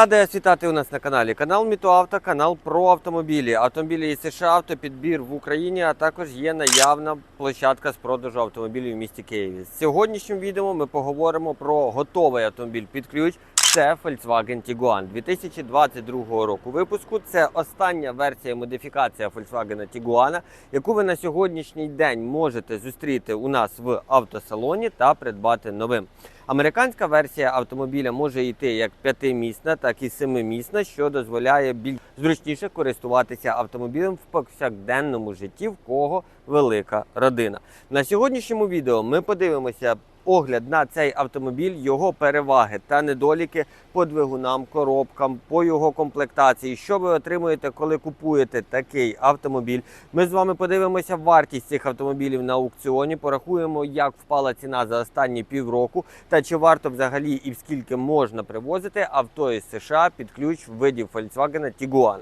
Радий вас вітати у нас на каналі. Канал Мітоавто, канал про автомобілі. Автомобілі із США, автопідбір в Україні, а також є наявна площадка з продажу автомобілів в місті Києві. З сьогоднішнім відео ми поговоримо про готовий автомобіль під ключ. Це Volkswagen Tiguan 2022 року випуску. Це остання версія модифікація Volkswagen Tiguan, яку ви на сьогоднішній день можете зустріти у нас в автосалоні та придбати новим. Американська версія автомобіля може йти як п'ятимісна, так і семимісна, що дозволяє більш зручніше користуватися автомобілем в повсякденному житті, в кого велика родина. На сьогоднішньому відео ми подивимося огляд на цей автомобіль, його переваги та недоліки по двигунам, коробкам, по його комплектації. Що ви отримуєте, коли купуєте такий автомобіль? Ми з вами подивимося вартість цих автомобілів на аукціоні, порахуємо, як впала ціна за останні півроку, та чи варто взагалі і скільки можна привозити авто із США під ключ в виді Volkswagen Tiguan.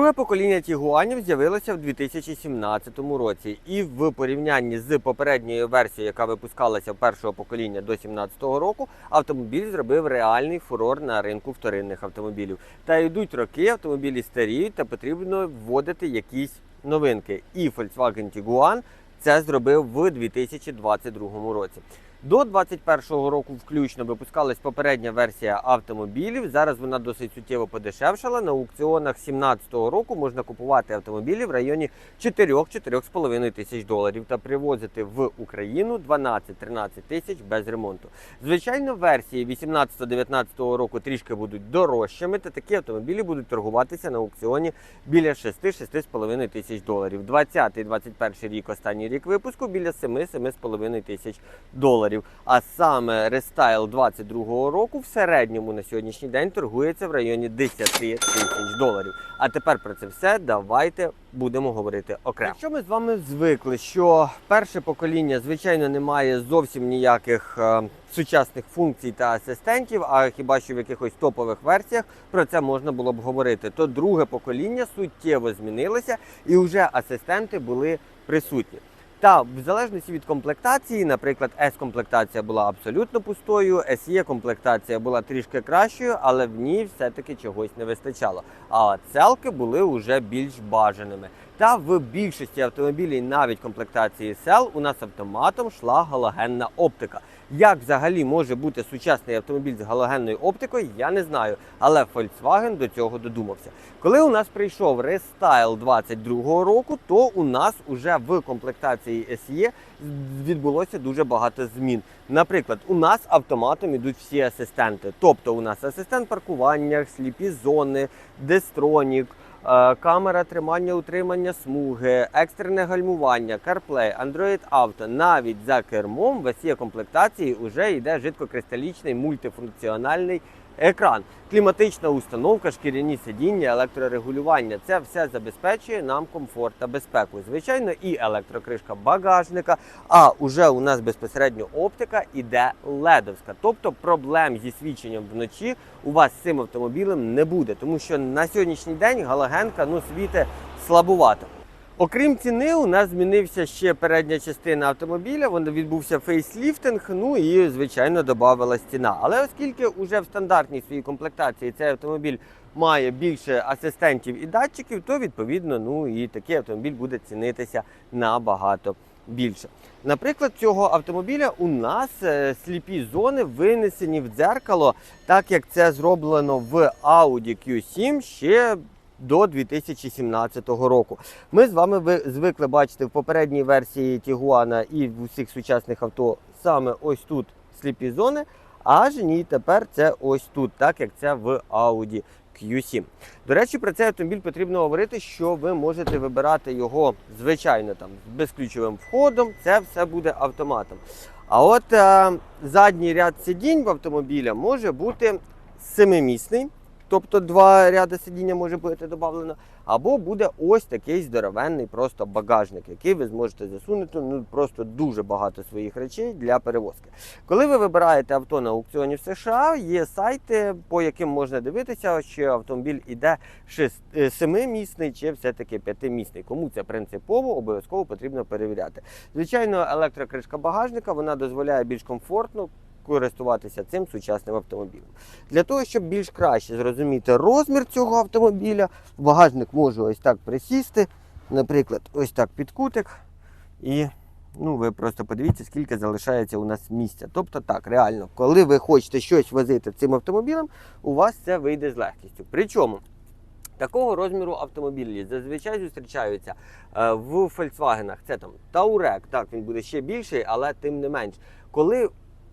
Друге покоління Тігуанів з'явилося в 2017 році, і в порівнянні з попередньою версією, яка випускалася першого покоління до 2017 року, автомобіль зробив реальний фурор на ринку вторинних автомобілів. Та йдуть роки, автомобілі старіють та потрібно вводити якісь новинки. І Volkswagen Tiguan це зробив в 2022 році. До 2021 року включно випускалась попередня версія автомобілів. Зараз вона досить суттєво подешевшала. На аукціонах 2017 року можна купувати автомобілі в районі 4-4,5 тисяч доларів та привозити в Україну 12-13 тисяч без ремонту. Звичайно, версії 18-19 року трішки будуть дорожчими, та такі автомобілі будуть торгуватися на аукціоні біля 6-6,5 тисяч доларів. 20-21 рік, останній рік випуску біля 7-7,5 тисяч доларів. А саме рестайл 22 року в середньому на сьогоднішній день торгується в районі 10 тисяч доларів. А тепер про це все давайте будемо говорити окремо. Якщо ми з вами звикли, що перше покоління, звичайно, не має зовсім ніяких е, сучасних функцій та асистентів, а хіба що в якихось топових версіях про це можна було б говорити, то друге покоління суттєво змінилося і вже асистенти були присутні. Та в залежності від комплектації, наприклад, S-комплектація була абсолютно пустою, SE комплектація була трішки кращою, але в ній все-таки чогось не вистачало. А целки були вже більш бажаними. Та в більшості автомобілів, навіть комплектації сел, у нас автоматом йшла галогенна оптика. Як взагалі може бути сучасний автомобіль з галогенною оптикою, я не знаю. Але Volkswagen до цього додумався. Коли у нас прийшов рестайл 22 року, то у нас уже в комплектації SE відбулося дуже багато змін. Наприклад, у нас автоматом ідуть всі асистенти. Тобто у нас асистент паркування, сліпі зони, дестронік. Е, Камера тримання утримання смуги, екстрене гальмування, CarPlay, Android Auto. Навіть за кермом в SE комплектації вже йде жидкокристалічний мультифункціональний екран, кліматична установка, шкіряні сидіння, електрорегулювання. Це все забезпечує нам комфорт та безпеку. Звичайно, і електрокришка багажника. А уже у нас безпосередньо оптика іде ледовська. Тобто проблем зі свідченням вночі у вас з цим автомобілем не буде, тому що на сьогоднішній день галогенка ну світе слабувато. Окрім ціни, у нас змінився ще передня частина автомобіля. Воно відбувся фейсліфтинг. Ну і звичайно додавалась ціна. Але оскільки вже в стандартній своїй комплектації цей автомобіль має більше асистентів і датчиків, то відповідно ну і такий автомобіль буде цінитися набагато більше. Наприклад, цього автомобіля у нас е, сліпі зони винесені в дзеркало, так як це зроблено в Audi Q7 ще до 2017 року. Ми з вами звикли бачити в попередній версії Тігуана і в усіх сучасних авто саме ось тут сліпі зони. Аж ні, тепер це ось тут, так як це в Audi Q7. До речі, про цей автомобіль потрібно говорити, що ви можете вибирати його звичайно там з безключовим входом. Це все буде автоматом. А от е, задній ряд сидінь в автомобіля може бути семимісний. Тобто два ряди сидіння може бути додано, або буде ось такий здоровенний просто багажник, який ви зможете засунути ну просто дуже багато своїх речей для перевозки. Коли ви вибираєте авто на аукціоні в США, є сайти, по яким можна дивитися, чи автомобіль іде 7-місний чи все-таки 5-місний. Кому це принципово, обов'язково потрібно перевіряти. Звичайно, електрокришка багажника вона дозволяє більш комфортно користуватися цим сучасним автомобілем. Для того, щоб більш краще зрозуміти розмір цього автомобіля, багажник може ось так присісти, наприклад, ось так під кутик. І ну, ви просто подивіться, скільки залишається у нас місця. Тобто так, реально, коли ви хочете щось возити цим автомобілем, у вас це вийде з легкістю. Причому такого розміру автомобілі зазвичай зустрічаються е, в Volkswagen. Це там Таурек, так він буде ще більший, але тим не менш. Коли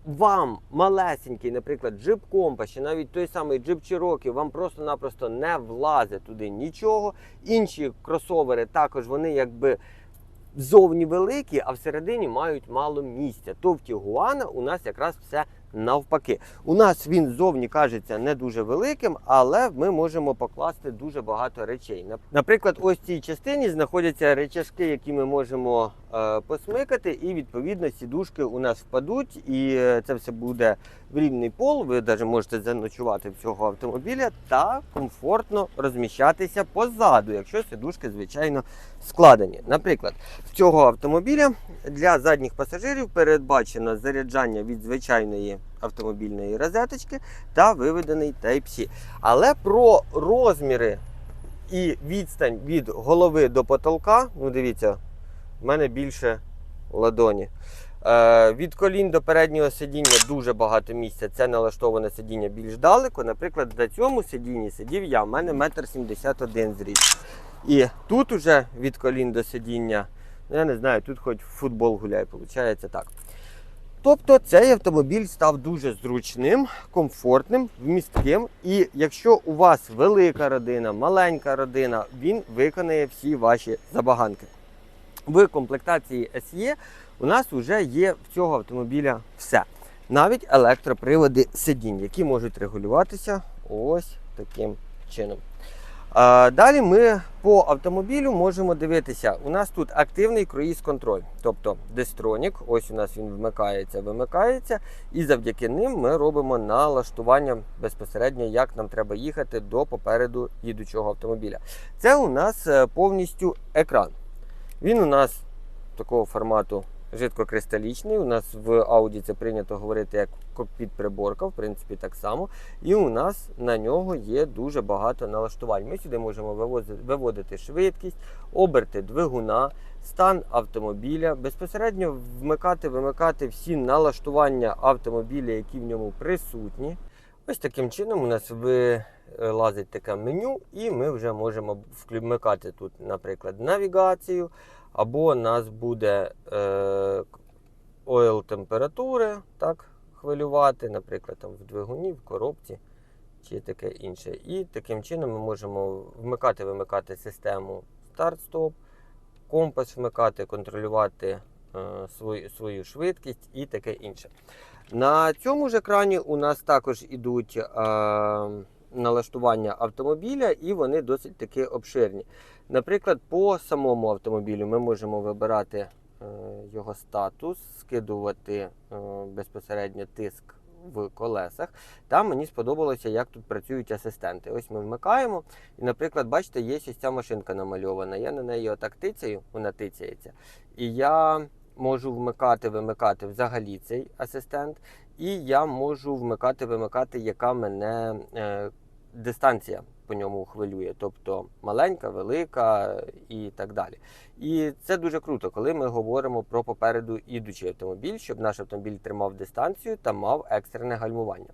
вам малесенький, наприклад, джип Компас, чи навіть той самий джип Cherokee, вам просто-напросто не влазить туди нічого. Інші кросовери також вони якби зовні великі, а всередині мають мало місця. То в Тігуана у нас якраз все навпаки. У нас він зовні кажеться не дуже великим, але ми можемо покласти дуже багато речей. Наприклад, ось в цій частині знаходяться речашки, які ми можемо посмикати, і відповідно сідушки у нас впадуть, і е, це все буде в рівний пол. Ви навіть можете заночувати в цього автомобіля та комфортно розміщатися позаду, якщо сідушки, звичайно, складені. Наприклад, в цього автомобіля для задніх пасажирів передбачено заряджання від звичайної автомобільної розеточки та виведений Type-C. Але про розміри і відстань від голови до потолка, ну дивіться, в мене більше ладоні. Е, від колін до переднього сидіння дуже багато місця. Це налаштоване сидіння більш далеко. Наприклад, на цьому сидінні сидів я, в мене метр сімдесят один зріст. І тут уже від колін до сидіння, ну я не знаю, тут хоч футбол гуляй, виходить так. Тобто цей автомобіль став дуже зручним, комфортним, вмістким. І якщо у вас велика родина, маленька родина, він виконає всі ваші забаганки. В комплектації SE у нас вже є в цього автомобіля все. Навіть електроприводи сидінь, які можуть регулюватися ось таким чином. Далі ми по автомобілю можемо дивитися. У нас тут активний круїз-контроль, тобто дистронік. Ось у нас він вмикається, вимикається, і завдяки ним ми робимо налаштування безпосередньо, як нам треба їхати до попереду їдучого автомобіля. Це у нас е, повністю екран. Він у нас такого формату жидкокристалічний. У нас в Audi це прийнято говорити як кокпіт приборка, в принципі, так само. І у нас на нього є дуже багато налаштувань. Ми сюди можемо виводити швидкість, оберти двигуна, стан автомобіля, безпосередньо вмикати, вимикати всі налаштування автомобіля, які в ньому присутні. Ось таким чином у нас вилазить таке меню, і ми вже можемо вмикати тут, наприклад, навігацію, або нас буде е, ойл температури, так, хвилювати, наприклад, там в двигуні, в коробці чи таке інше. І таким чином ми можемо вмикати, вимикати систему старт-стоп, компас вмикати, контролювати е, свою, свою швидкість і таке інше. На цьому ж екрані у нас також ідуть е, налаштування автомобіля, і вони досить таки обширні. Наприклад, по самому автомобілю ми можемо вибирати е, його статус, скидувати е, безпосередньо тиск в колесах. Там мені сподобалося, як тут працюють асистенти. Ось ми вмикаємо, і, наприклад, бачите, є ось ця машинка намальована. Я на неї отак тицяю, вона тицяється. І я можу вмикати, вимикати взагалі цей асистент. І я можу вмикати, вимикати, яка мене е, дистанція по ньому хвилює, тобто маленька, велика і так далі. І це дуже круто, коли ми говоримо про попереду ідучий автомобіль, щоб наш автомобіль тримав дистанцію та мав екстрене гальмування.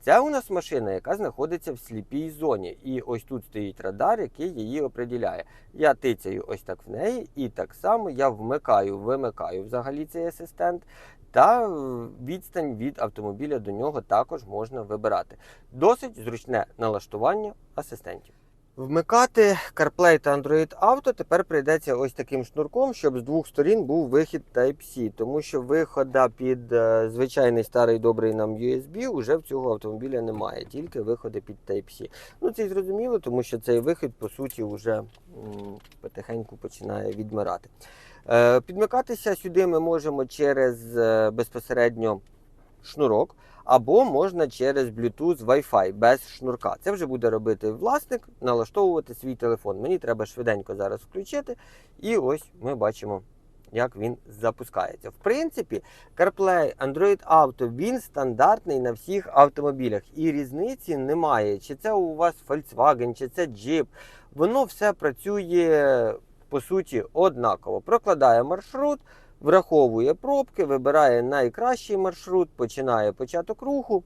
Це у нас машина, яка знаходиться в сліпій зоні. І ось тут стоїть радар, який її определяє. Я тицяю ось так в неї, і так само я вмикаю, вимикаю взагалі цей асистент. Та відстань від автомобіля до нього також можна вибирати. Досить зручне налаштування асистентів. Вмикати CarPlay та Android Auto тепер прийдеться ось таким шнурком, щоб з двох сторін був вихід Type-C, тому що вихода під е, звичайний старий добрий нам USB уже в цього автомобіля немає, тільки виходи під Type-C. Ну це й зрозуміло, тому що цей вихід, по суті, вже потихеньку починає відмирати. Е, Підмикатися сюди ми можемо через е, безпосередньо шнурок, або можна через Bluetooth Wi-Fi без шнурка. Це вже буде робити власник, налаштовувати свій телефон. Мені треба швиденько зараз включити, і ось ми бачимо. Як він запускається. В принципі, CarPlay, Android Auto він стандартний на всіх автомобілях. І різниці немає. Чи це у вас Volkswagen, чи це Jeep. Воно все працює по суті однаково. Прокладає маршрут, враховує пробки, вибирає найкращий маршрут, починає початок руху.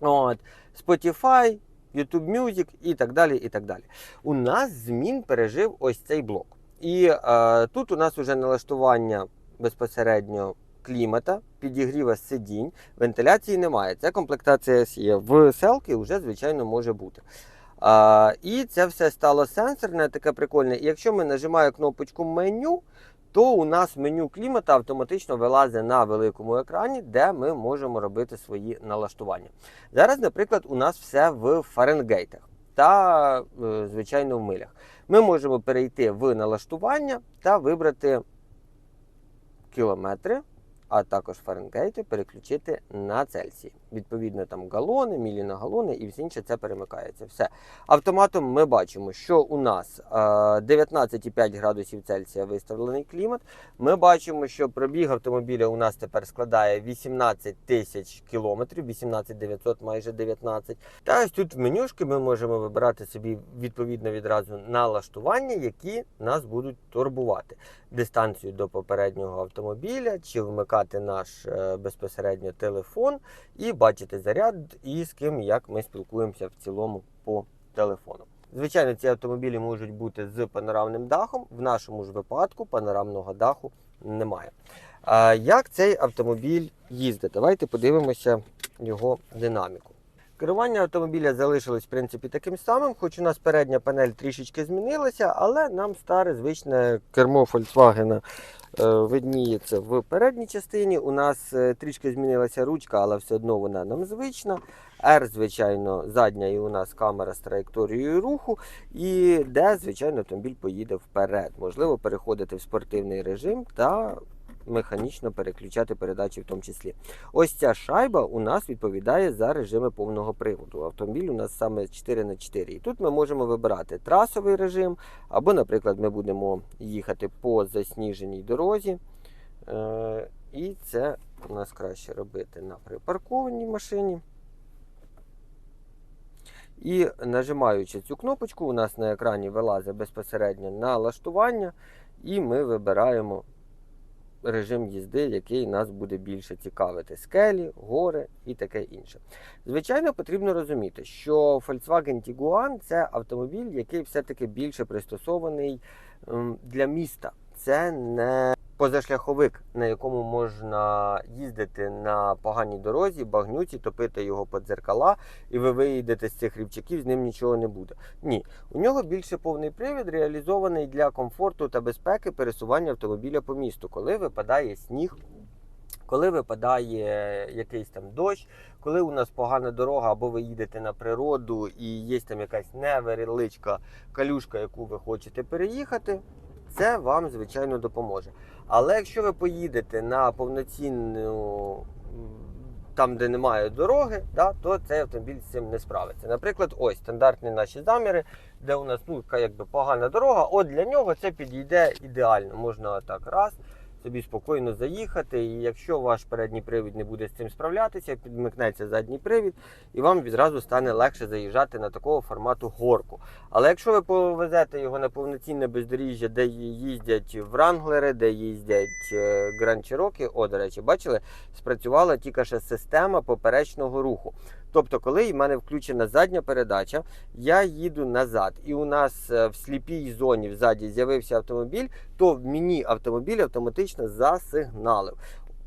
От, Spotify, YouTube Music і так далі. і так далі. У нас змін пережив ось цей блок. І е, тут у нас вже налаштування безпосередньо клімата, підігріва сидінь, вентиляції немає. Це комплектація SE. В селки вже, звичайно, може бути. А, і це все стало сенсорне, таке прикольне. І якщо ми нажимаємо кнопочку меню, то у нас меню клімата автоматично вилазить на великому екрані, де ми можемо робити свої налаштування. Зараз, наприклад, у нас все в Фаренгейтах та, е, звичайно, в милях. Ми можемо перейти в налаштування та вибрати кілометри, а також Фаренгейти переключити на Цельсії. Відповідно, там галони, мілі на галони і все інше це перемикається. Все. Автоматом ми бачимо, що у нас е, 19,5 градусів Цельсія виставлений клімат. Ми бачимо, що пробіг автомобіля у нас тепер складає 18 тисяч кілометрів, 18 900, майже 19. Та ось тут в менюшки ми можемо вибирати собі відповідно відразу налаштування, які нас будуть турбувати. Дистанцію до попереднього автомобіля, чи вмикати наш е, безпосередньо телефон і бачити заряд і з ким як ми спілкуємося в цілому по телефону. Звичайно, ці автомобілі можуть бути з панорамним дахом. В нашому ж випадку панорамного даху немає. А як цей автомобіль їздить? Давайте подивимося його динаміку. Керування автомобіля залишилось в принципі таким самим, хоч у нас передня панель трішечки змінилася, але нам старе звичне кермо Volkswagen е, видніється в передній частині. У нас е, трішки змінилася ручка, але все одно вона нам звична. R, звичайно, задня і у нас камера з траєкторією руху, і де, звичайно, автомобіль поїде вперед. Можливо, переходити в спортивний режим та механічно переключати передачі в тому числі. Ось ця шайба у нас відповідає за режими повного приводу. Автомобіль у нас саме 4 на 4 І тут ми можемо вибирати трасовий режим, або, наприклад, ми будемо їхати по засніженій дорозі. Е, І це у нас краще робити на припаркованій машині. І нажимаючи цю кнопочку, у нас на екрані вилазить безпосередньо налаштування, і ми вибираємо режим їзди, який нас буде більше цікавити: скелі, гори і таке інше. Звичайно, потрібно розуміти, що Volkswagen Tiguan це автомобіль, який все-таки більше пристосований ем, для міста. Це не позашляховик, на якому можна їздити на поганій дорозі, багнюці, топити його по дзеркала, і ви виїдете з цих рівчаків, з ним нічого не буде. Ні, у нього більше повний привід, реалізований для комфорту та безпеки пересування автомобіля по місту, коли випадає сніг. Коли випадає якийсь там дощ, коли у нас погана дорога, або ви їдете на природу і є там якась невеличка калюшка, яку ви хочете переїхати, це вам звичайно допоможе. Але якщо ви поїдете на повноцінну там, де немає дороги, да, то цей автомобіль з цим не справиться. Наприклад, ось стандартні наші заміри, де у нас ну, якби погана дорога. От для нього це підійде ідеально. Можна так раз. Собі спокійно заїхати, і якщо ваш передній привід не буде з цим справлятися, підмикнеться задній привід, і вам відразу стане легше заїжджати на такого формату горку. Але якщо ви повезете його на повноцінне бездоріжжя, де їздять вранглери, де їздять Grand Cherokee, о, до речі, бачили, спрацювала тільки ще система поперечного руху. Тобто, коли в мене включена задня передача, я їду назад, і у нас е, в сліпій зоні взаді з'явився автомобіль, то мені автомобіль автоматично засигналив.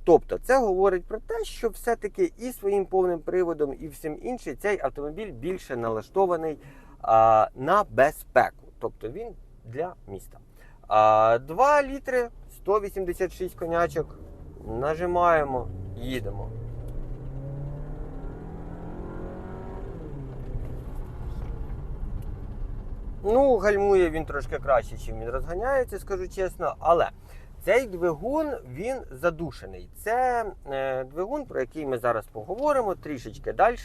Тобто, це говорить про те, що все-таки і своїм повним приводом, і всім іншим цей автомобіль більше налаштований а, на безпеку. Тобто він для міста. А, 2 літри 186 конячок. Нажимаємо, їдемо. Ну, гальмує він трошки краще, ніж він розганяється, скажу чесно. Але цей двигун він задушений. Це е, двигун, про який ми зараз поговоримо трішечки далі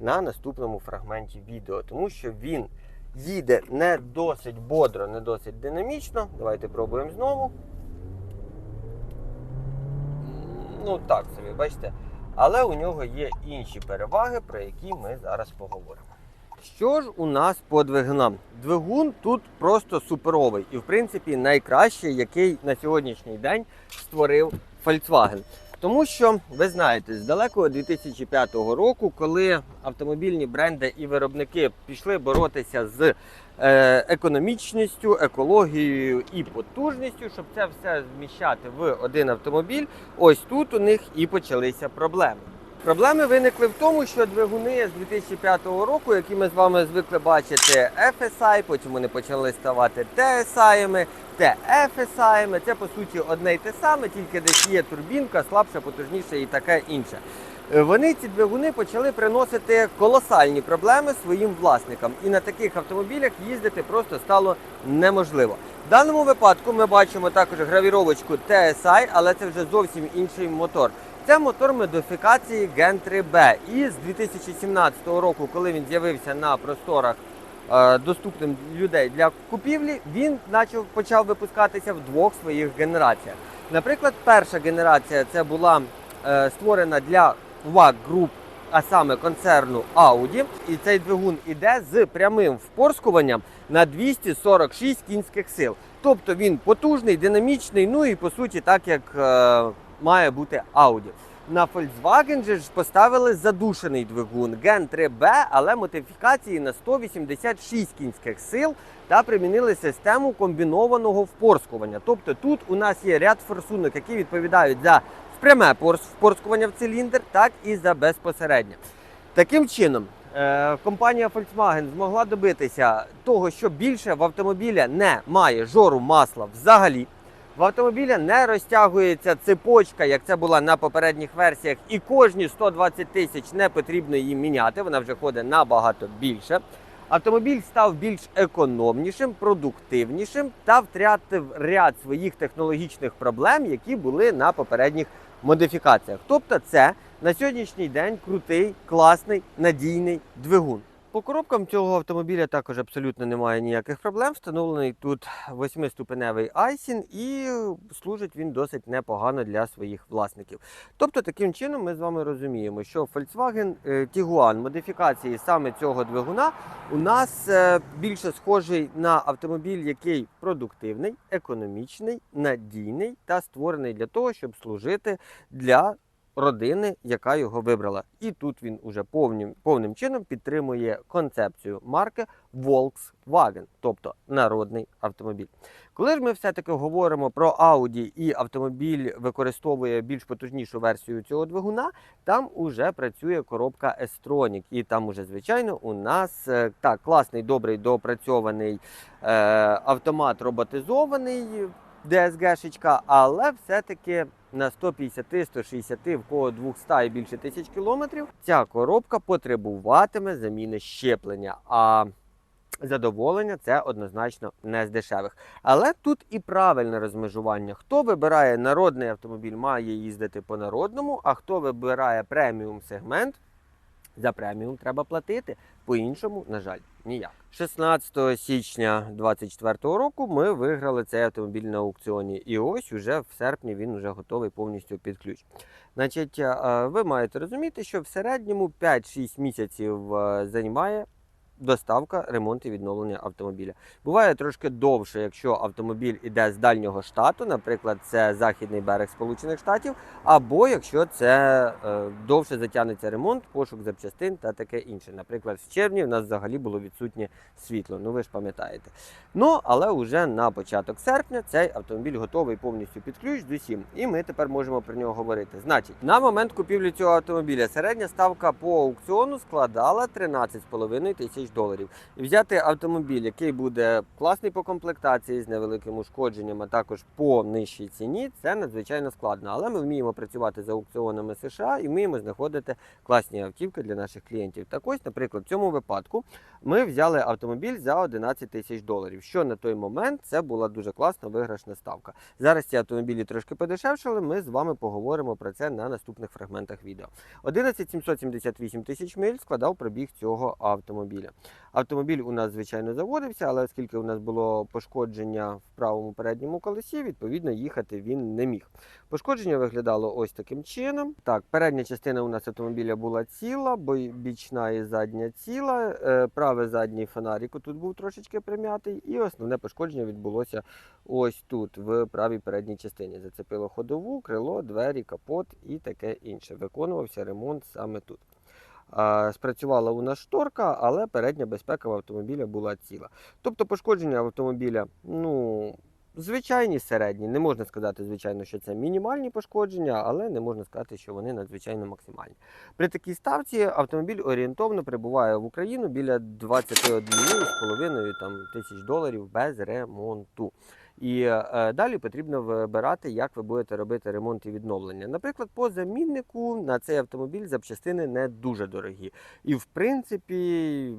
на наступному фрагменті відео, тому що він їде не досить бодро, не досить динамічно. Давайте пробуємо знову. Ну так собі, бачите. Але у нього є інші переваги, про які ми зараз поговоримо. Що ж у нас по двигунам? Двигун тут просто суперовий і, в принципі, найкращий, який на сьогоднішній день створив Volkswagen. Тому що ви знаєте, з далекого 2005 року, коли автомобільні бренди і виробники пішли боротися з е, економічністю, екологією і потужністю, щоб це все зміщати в один автомобіль, ось тут у них і почалися проблеми. Проблеми виникли в тому, що двигуни з 2005 року, які ми з вами звикли бачити, FSI, потім вони почали ставати TSI, TFSI. Це по суті одне й те саме, тільки десь є турбінка, слабша, потужніша і таке інше. Е, Вони ці двигуни почали приносити колосальні проблеми своїм власникам, і на таких автомобілях їздити просто стало неможливо. В даному випадку ми бачимо також гравіровочку TSI, але це вже зовсім інший мотор. Це мотор модифікації Gen 3B. І з 2017 року, коли він з'явився на просторах е, доступним людей для купівлі, він почав, почав випускатися в двох своїх генераціях. Наприклад, перша генерація це була е, створена для WAG Group, а саме концерну Audi. І цей двигун іде з прямим впорскуванням на 246 кінських сил. Тобто він потужний, динамічний, ну і по суті, так як е, має бути Audi. На Volkswagen же ж поставили задушений двигун Gen 3B, але модифікації на 186 кінських сил та примінили систему комбінованого впорскування. Тобто тут у нас є ряд форсунок, які відповідають за пряме впорскування в циліндр, так і за безпосереднє. Таким чином, е, компанія Volkswagen змогла добитися того, що більше в автомобіля не має жору масла взагалі. В автомобіля не розтягується цепочка, як це була на попередніх версіях, і кожні 120 тисяч не потрібно її міняти. Вона вже ходить набагато більше. Автомобіль став більш економнішим, продуктивнішим та втратив ряд своїх технологічних проблем, які були на попередніх модифікаціях. Тобто, це на сьогоднішній день крутий, класний, надійний двигун. По коробкам цього автомобіля також абсолютно немає ніяких проблем. Встановлений тут восьмиступеневий айсін і служить він досить непогано для своїх власників. Тобто, таким чином ми з вами розуміємо, що Volkswagen е, Tiguan модифікації саме цього двигуна у нас е, більше схожий на автомобіль, який продуктивний, економічний, надійний та створений для того, щоб служити для родини, яка його вибрала. І тут він уже повним, повним чином підтримує концепцію марки Volkswagen, тобто народний автомобіль. Коли ж ми все-таки говоримо про Audi і автомобіль використовує більш потужнішу версію цього двигуна, там уже працює коробка S-Tronic. І там уже, звичайно, у нас е, так, класний, добрий, доопрацьований е, автомат роботизований. DSG-шечка, але все-таки на 150-160, в кого 200 і більше тисяч кілометрів, ця коробка потребуватиме заміни щеплення. А задоволення це однозначно не з дешевих. Але тут і правильне розмежування. Хто вибирає народний автомобіль, має їздити по народному, а хто вибирає преміум сегмент, за преміум треба платити. По-іншому, на жаль, ніяк. 16 січня 2024 року ми виграли цей автомобіль на аукціоні. І ось уже в серпні він вже готовий повністю під ключ. Значить, е, ви маєте розуміти, що в середньому 5-6 місяців е, займає доставка, ремонт і відновлення автомобіля. Буває трошки довше, якщо автомобіль іде з дальнього штату, наприклад, це західний берег Сполучених Штатів, або якщо це е, довше затягнеться ремонт, пошук запчастин та таке інше. Наприклад, в червні в нас взагалі було відсутнє світло. Ну ви ж пам'ятаєте. Ну але вже на початок серпня цей автомобіль готовий повністю під ключ з усім. І ми тепер можемо про нього говорити. Значить, на момент купівлі цього автомобіля середня ставка по аукціону складала 13,5 тисяч тисяч доларів. І взяти автомобіль, який буде класний по комплектації з невеликим ушкодженням, а також по нижчій ціні, це надзвичайно складно. Але ми вміємо працювати за аукціонами США і вміємо знаходити класні автівки для наших клієнтів. Так ось, наприклад, в цьому випадку ми взяли автомобіль за 11 тисяч доларів. Що на той момент це була дуже класна виграшна ставка. Зараз ці автомобілі трошки подешевшали. Ми з вами поговоримо про це на наступних фрагментах відео. 11 778 тисяч миль складав пробіг цього автомобіля. Автомобіль у нас звичайно заводився, але оскільки у нас було пошкодження в правому передньому колесі, відповідно їхати він не міг. Пошкодження виглядало ось таким чином. Так, передня частина у нас автомобіля була ціла, бо бічна і задня ціла. Е, Правий задній фонарик тут був трошечки прим'ятий, і основне пошкодження відбулося ось тут, в правій передній частині. Зацепило ходову, крило, двері, капот і таке інше. Виконувався ремонт саме тут. Спрацювала у нас шторка, але передня безпека в автомобіля була ціла. Тобто пошкодження автомобіля, ну. Звичайні середні, не можна сказати, звичайно, що це мінімальні пошкодження, але не можна сказати, що вони надзвичайно максимальні. При такій ставці автомобіль орієнтовно прибуває в Україну біля 21,5 тисяч доларів без ремонту. І е, далі потрібно вибирати, як ви будете робити ремонт і відновлення. Наприклад, по заміннику на цей автомобіль запчастини не дуже дорогі. І в принципі.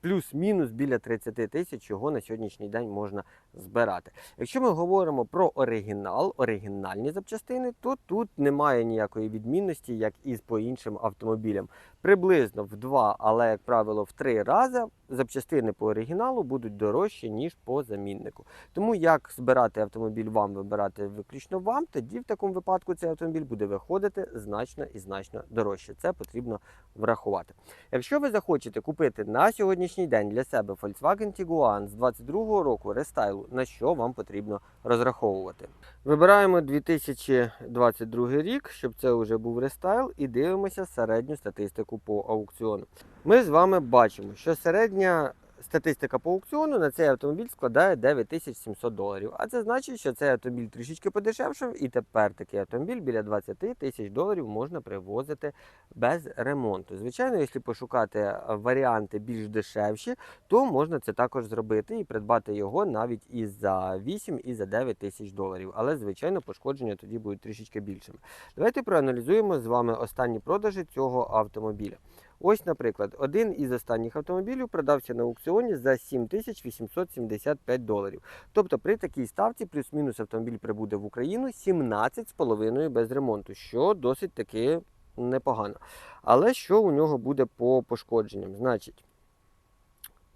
Плюс-мінус біля 30 тисяч його на сьогоднішній день можна збирати. Якщо ми говоримо про оригінал, оригінальні запчастини, то тут немає ніякої відмінності, як і по іншим автомобілям. Приблизно в два, але як правило, в три рази запчастини по оригіналу будуть дорожчі ніж по заміннику. Тому як збирати автомобіль вам, вибирати виключно вам, тоді в такому випадку цей автомобіль буде виходити значно і значно дорожче. Це потрібно врахувати. Якщо ви захочете купити на сьогоднішній день для себе Volkswagen Tiguan з 22 року рестайлу, на що вам потрібно розраховувати? Вибираємо 2022 рік, щоб це вже був рестайл, і дивимося середню статистику по аукціону. Ми з вами бачимо, що середня статистика по аукціону на цей автомобіль складає 9700 доларів. А це значить, що цей автомобіль трішечки подешевшав, і тепер такий автомобіль біля 20 тисяч доларів можна привозити без ремонту. Звичайно, якщо пошукати варіанти більш дешевші, то можна це також зробити і придбати його навіть і за 8, і за 9 тисяч доларів. Але, звичайно, пошкодження тоді будуть трішечки більшими. Давайте проаналізуємо з вами останні продажі цього автомобіля. Ось, наприклад, один із останніх автомобілів продався на аукціоні за 7875 доларів. Тобто при такій ставці плюс-мінус автомобіль прибуде в Україну 17,5 без ремонту, що досить таки непогано. Але що у нього буде по пошкодженням? Значить,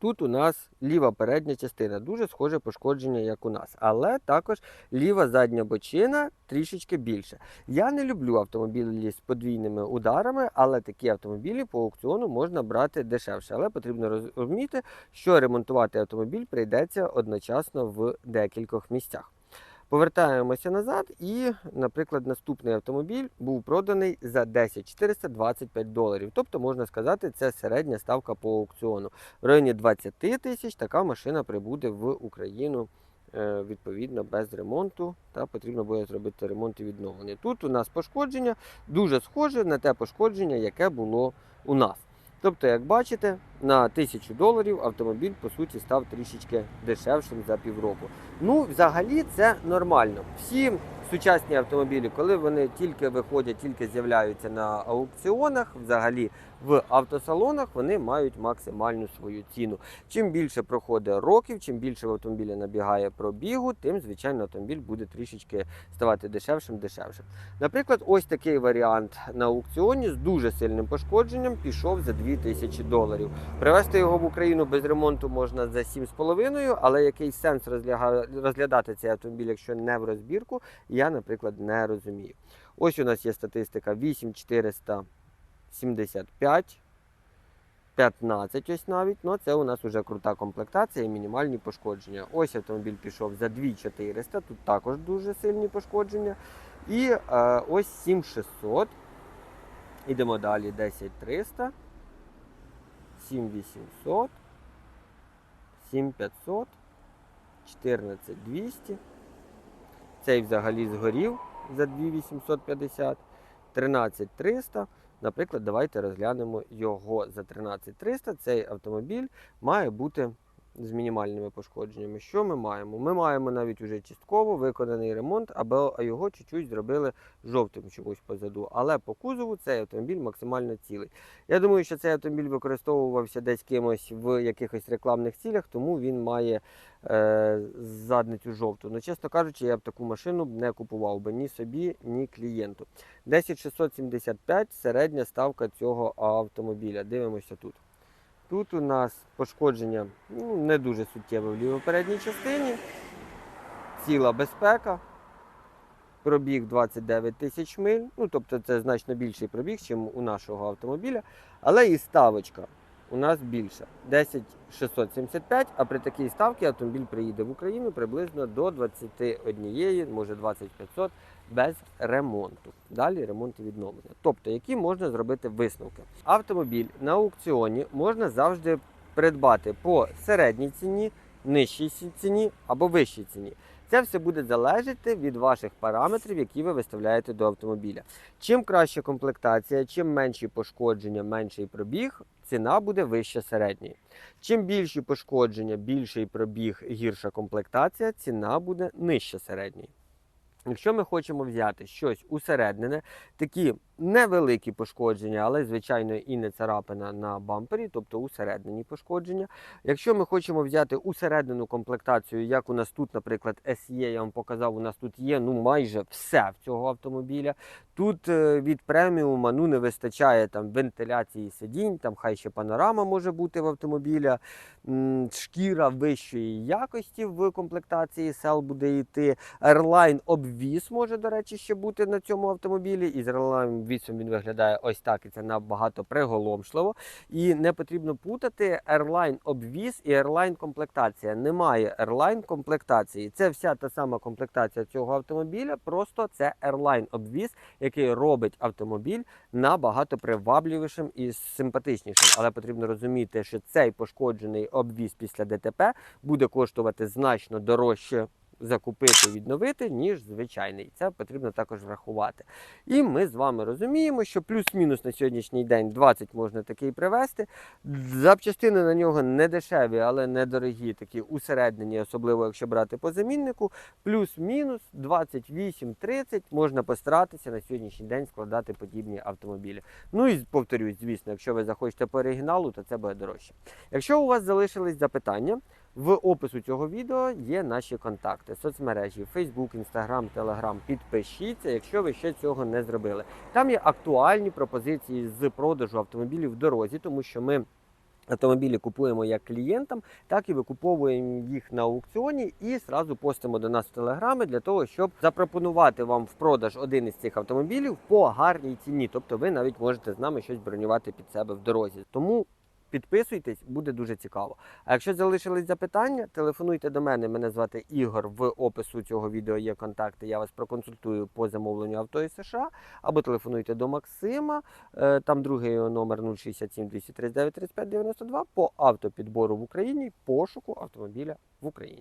Тут у нас ліва передня частина, дуже схоже пошкодження, як у нас, але також ліва задня бочина трішечки більше. Я не люблю автомобілі з подвійними ударами, але такі автомобілі по аукціону можна брати дешевше. Але потрібно розуміти, що ремонтувати автомобіль прийдеться одночасно в декількох місцях. Повертаємося назад, і, наприклад, наступний автомобіль був проданий за 10 425 доларів. Тобто, можна сказати, це середня ставка по аукціону. В районі 20 тисяч така машина прибуде в Україну е, відповідно без ремонту. Та потрібно буде зробити ремонт і відновлення. Тут у нас пошкодження дуже схоже на те пошкодження, яке було у нас. Тобто, як бачите, на 1000 доларів автомобіль по суті став трішечки дешевшим за півроку. Ну, взагалі, це нормально. Всі сучасні автомобілі, коли вони тільки виходять, тільки з'являються на аукціонах, взагалі в автосалонах, вони мають максимальну свою ціну. Чим більше проходить років, чим більше в автомобіля набігає пробігу, тим, звичайно, автомобіль буде трішечки ставати дешевшим, дешевшим. Наприклад, ось такий варіант на аукціоні з дуже сильним пошкодженням пішов за 2000 доларів. Привезти його в Україну без ремонту можна за 7,5, але який сенс розглядати цей автомобіль, якщо не в розбірку, я, наприклад, не розумію. Ось у нас є статистика 8475. 15 ось навіть, ну це у нас вже крута комплектація і мінімальні пошкодження. Ось автомобіль пішов за 2400, тут також дуже сильні пошкодження. І е, ось 7600. Ідемо далі 10300. 7800, 7500, 14200. Цей взагалі згорів за 2850, 13300. Наприклад, давайте розглянемо його за 13300. Цей автомобіль має бути з мінімальними пошкодженнями. Що ми маємо? Ми маємо навіть уже частково виконаний ремонт, або його чуть-чуть зробили жовтим чомусь позаду. Але по кузову цей автомобіль максимально цілий. Я думаю, що цей автомобіль використовувався десь кимось в якихось рекламних цілях, тому він має е, задницю жовту. Ну, чесно кажучи, я б таку машину не купував би ні собі, ні клієнту. 10675 середня ставка цього автомобіля. Дивимося тут. Тут у нас пошкодження ну, не дуже суттєве в лівопередній частині. Ціла безпека. Пробіг 29 тисяч миль. Ну, тобто це значно більший пробіг, ніж у нашого автомобіля. Але і ставочка у нас більша. 10675, а при такій ставці автомобіль приїде в Україну приблизно до 21, може 2500 без ремонту. Далі ремонт і відновлення. Тобто, які можна зробити висновки. Автомобіль на аукціоні можна завжди придбати по середній ціні, нижчій ціні або вищій ціні. Це все буде залежати від ваших параметрів, які ви виставляєте до автомобіля. Чим краща комплектація, чим менші пошкодження, менший пробіг, ціна буде вища середньої. Чим більші пошкодження, більший пробіг, гірша комплектація, ціна буде нижча середньої. Якщо ми хочемо взяти щось усереднене, такі невеликі пошкодження, але звичайно і не царапина на бампері, тобто усереднені пошкодження. Якщо ми хочемо взяти усереднену комплектацію, як у нас тут, наприклад, SE, я вам показав, у нас тут є ну майже все в цього автомобіля. Тут е, від преміума ну не вистачає там вентиляції сидінь, там хай ще панорама може бути в автомобіля, шкіра вищої якості в комплектації сел буде йти. Airline обвіз може, до речі, ще бути на цьому автомобілі. І з Airline обвісом він виглядає ось так, і це набагато приголомшливо. І не потрібно путати Airline обвіз і Airline комплектація. Немає Airline комплектації. Це вся та сама комплектація цього автомобіля, просто це Airline обвіз, який робить автомобіль набагато привабливішим і симпатичнішим. Але потрібно розуміти, що цей пошкоджений обвіз після ДТП буде коштувати значно дорожче. Закупити, відновити, ніж звичайний. Це потрібно також врахувати. І ми з вами розуміємо, що плюс-мінус на сьогоднішній день 20 можна такий привезти. Запчастини на нього не дешеві, але недорогі, такі усереднені, особливо якщо брати по заміннику. Плюс-мінус 28-30 можна постаратися на сьогоднішній день складати подібні автомобілі. Ну і повторюсь, звісно, якщо ви захочете по оригіналу, то це буде дорожче. Якщо у вас залишились запитання, в опису цього відео є наші контакти, соцмережі, Facebook, Instagram, Telegram. Підпишіться, якщо ви ще цього не зробили. Там є актуальні пропозиції з продажу автомобілів в дорозі, тому що ми. Автомобілі купуємо як клієнтам, так і викуповуємо їх на аукціоні і зразу постимо до нас в телеграми для того, щоб запропонувати вам в продаж один із цих автомобілів по гарній ціні. Тобто ви навіть можете з нами щось бронювати під себе в дорозі. Тому Підписуйтесь, буде дуже цікаво. А якщо залишились запитання, телефонуйте до мене. Мене звати Ігор. В опису цього відео є контакти. Я вас проконсультую по замовленню авто із США. Або телефонуйте до Максима. е, Там другий номер 067 239 35 92 по автопідбору в Україні, пошуку автомобіля в Україні.